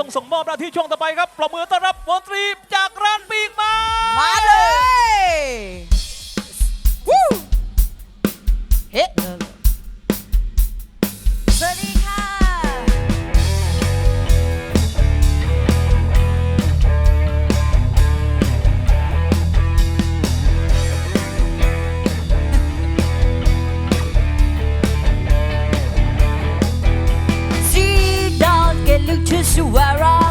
ต้องส่งมอบหน้าที่ช่วงต่อไปครับปรบมือต้อนรับวงตรีจากร้านปีกมา มาเลยวู้เฮ้สวัสดี to where I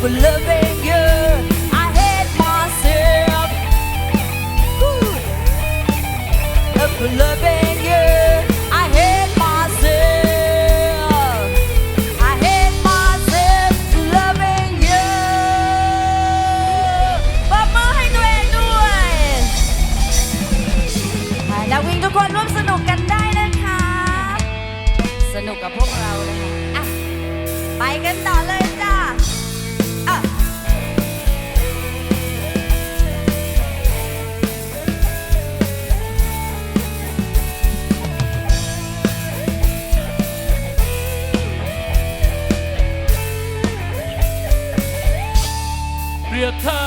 for loving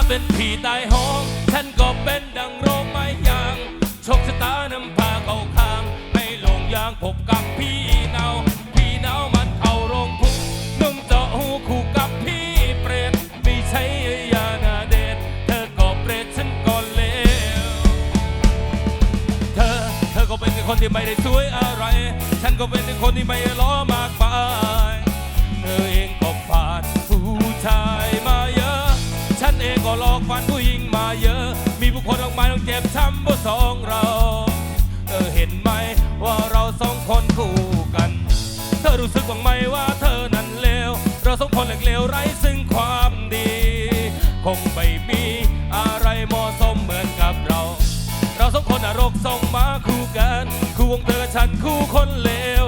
เธอเป็นผีตายห้องฉันก็เป็นดังโรคไม้ยางโชคชะตานำพาเข้าข้างให้หลงยางพบกับพี่เนาพี่เนามันเข้าโรงทุกนุ่มเจาะหูคู่กับพี่เปรตไม่ใช่ยานาเดชเธอก็เปรตฉันก็เลวเธอเธอก็เป็นคนที่ไม่ได้สวยอะไร ฉันก็เป็นคนที่ไม่ล้อมากมายเธอเองก็ผ่านผู้ชาย เองก็หลอกฝันผู้หญิงมาเยอะ มีผู้คนออกมาต้องเจ็บช้ำเพราะสองเราเธอเห็นไหมว่าเราสองคนคู่กัน เธอรู้สึกบ้างไหมว่าเธอนั้นเลว เราสองคนเล็กเลวไร้ซึ่งความดี คงไม่มีอะไรเหมาะสมเหมือนกับเรา เราสองคนอารมณ์ส่งมาคู่กัน คู่วงเธอฉันคู่คนเลว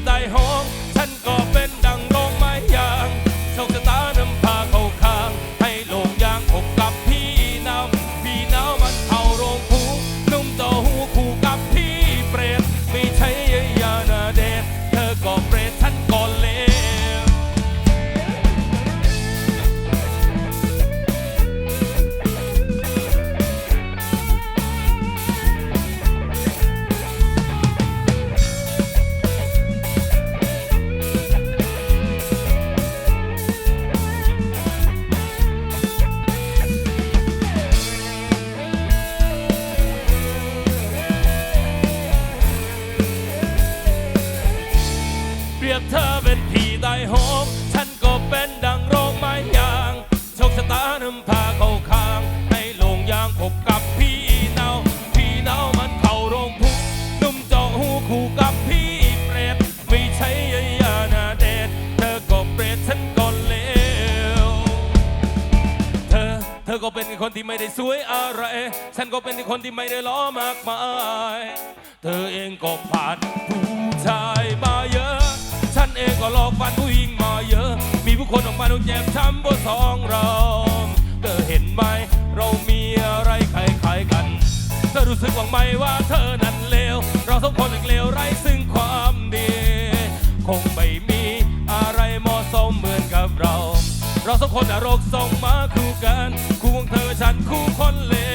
大巷。 ไม่ว่าเธอนั้นเลว เราสองคนเลวไร้ซึ่งความดี คงไม่มีอะไรเหมาะสมเหมือนกับเรา เราสองคนอนรกส่งมาคู่กัน คู่ของเธอฉันคู่คนเลว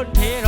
คนที่รอ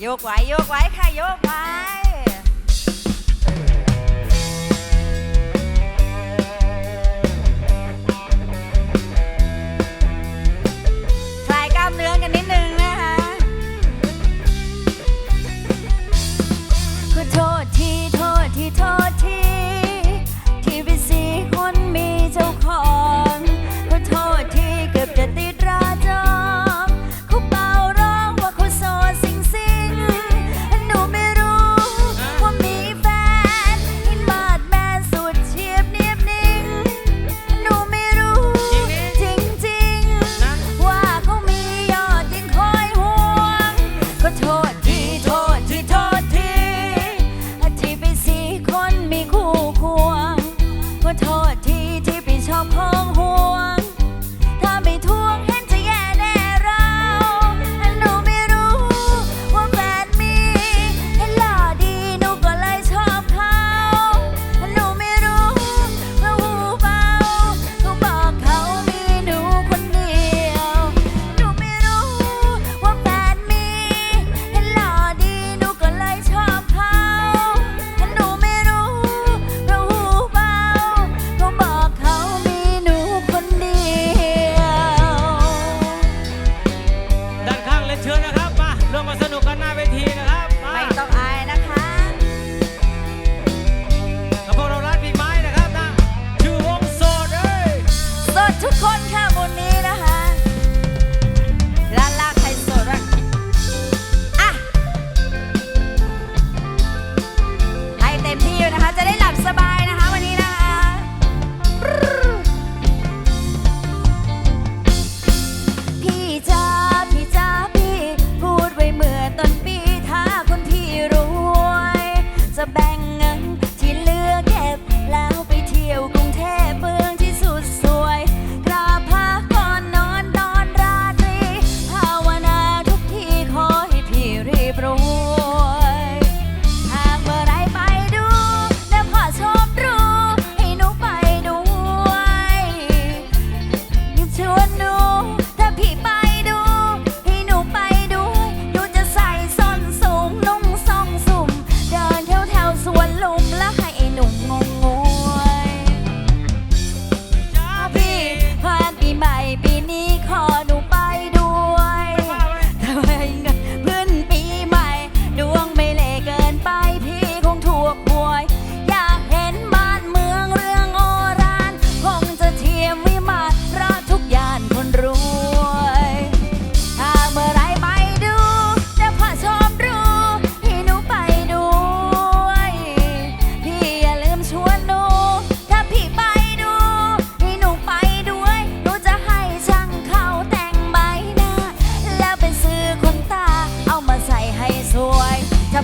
โยกไหวโยกไหวค่ะโยกไหว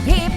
people.